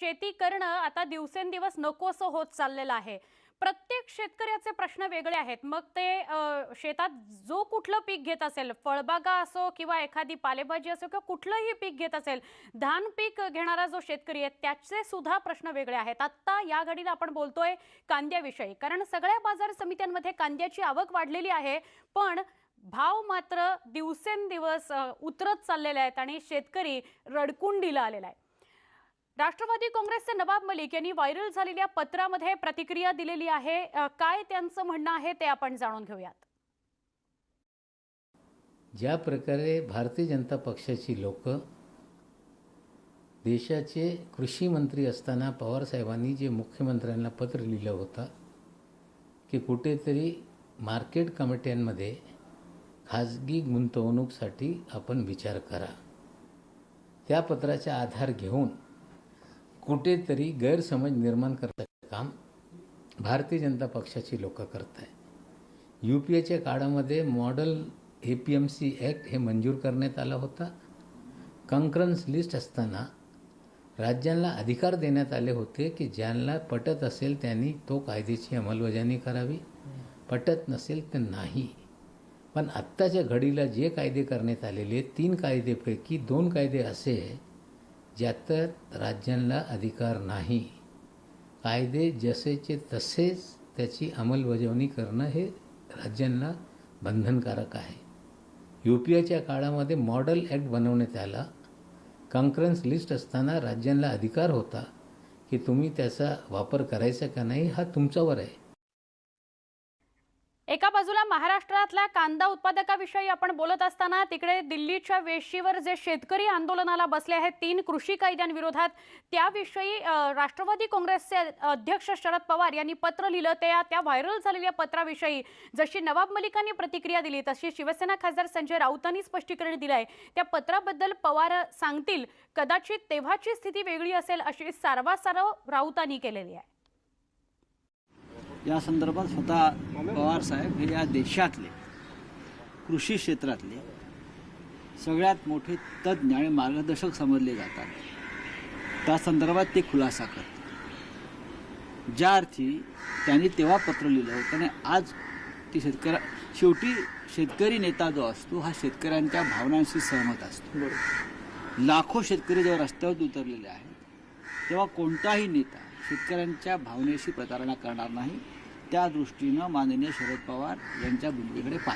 शेती करणं आता दिवसेंदिवस नकोसं होत चाललेलं आहे. प्रत्येक शेतकऱ्याचे प्रश्न वेगळे आहेत. मग ते शेतात जो कुठलं पीक घेत असेल फळबागा असो किंवा एखादी पालेभाजी असो किंवा कुठलंही पीक घेत असेल धान पीक घेणारा जो शेतकरी आहे त्याचे सुद्धा प्रश्न वेगळे आहेत. आत्ता या घडीला आपण बोलतोय कांद्याविषयी. कारण सगळ्या बाजार समित्यांमध्ये कांद्याची आवक वाढलेली आहे पण भाव मात्र दिवसेंदिवस उतरत चाललेले आहेत आणि शेतकरी रडकुंडीला आलेला आहे. राष्ट्रवादी काँग्रेसचे नवाब मलिक यांनी व्हायरल झालेल्या पत्रामध्ये प्रतिक्रिया दिलेली आहे. काय त्यांचं म्हणणं आहे ते आपण जाणून घेऊयात. ज्या प्रकारे भारतीय जनता पक्षाची लोक देशाचे कृषी मंत्री असताना पवारसाहेबांनी जे मुख्यमंत्र्यांना पत्र लिहिलं होतं की कुठेतरी मार्केट कमिट्यांमध्ये खाजगी गुंतवणूकसाठी आपण विचार करा. त्या पत्राचा आधार घेऊन कुठेतरी गैरसमज निर्माण करण्याचं काम भारतीय जनता पक्षाची लोकं करत आहे यू पी एच्या काळामध्ये model A P M C act हे मंजूर करण्यात आला होता. कंक्रन्स लिस्ट असताना राज्यांना अधिकार देण्यात आले होते की ज्यांना पटत असेल त्यांनी तो कायद्याची अंमलबजावणी करावी. पटत नसेल तर नाही. पण आत्ताच्या घडीला जे कायदे करण्यात आलेले तीन कायदेपैकी दोन कायदे असे आहे ज्यात राज्यांना अधिकार नाही. कायदे जसेचे तसेच त्याची अंमलबजावणी करणं हे राज्यांना बंधनकारक आहे. यू पी आयच्या काळामध्ये मॉडेल ॲक्ट बनवण्यात आला. कंकरन्स लिस्ट असताना राज्यांना अधिकार होता की तुम्ही त्याचा वापर करायचा का नाही हा तुमच्यावर आहे. एका बाजूला महाराष्ट्रातल्या कांदा उत्पादकाविषयी आपण बोलत असताना तिकडे दिल्लीच्या वेशीवर जे शेतकरी आंदोलनाला बसले आहेत तीन कृषी कायद्यांविरोधात त्याविषयी राष्ट्रवादी काँग्रेसचे अध्यक्ष शरद पवार यांनी पत्र लिहिलं. त्या त्या व्हायरल झालेल्या पत्राविषयी जशी नवाब मलिकांनी प्रतिक्रिया दिली तशी शिवसेना खासदार संजय राऊतांनी स्पष्टीकरण दिलं आहे त्या पत्राबद्दल पवार सांगतील कदाचित तेव्हाची स्थिती वेगळी असेल अशी सारवासारव राऊतांनी केलेली आहे. या संदर्भात स्वतः पवार साहेब हे या देशातले कृषी क्षेत्रातले सगळ्यात मोठे तज्ज्ञ आणि मार्गदर्शक समजले जातात. त्या संदर्भात ते खुलासा करतात. ज्या अर्थी त्यांनी तेव्हा पत्र लिहिलं होतं आणि आज ती शेतकऱ्या शेवटी शेतकरी नेता जो असतो हा शेतकऱ्यांच्या भावनांशी सहमत असतो. लाखो शेतकरी जेव्हा रस्त्यावर उतरलेले आहेत तेव्हा कोणताही नेता शेतकऱ्यांच्या भावनेशी प्रतारणा करणार नाही. त्या दृष्टीनं माननीय शरद पवार यांच्या भूमिकेकडे पाहिजे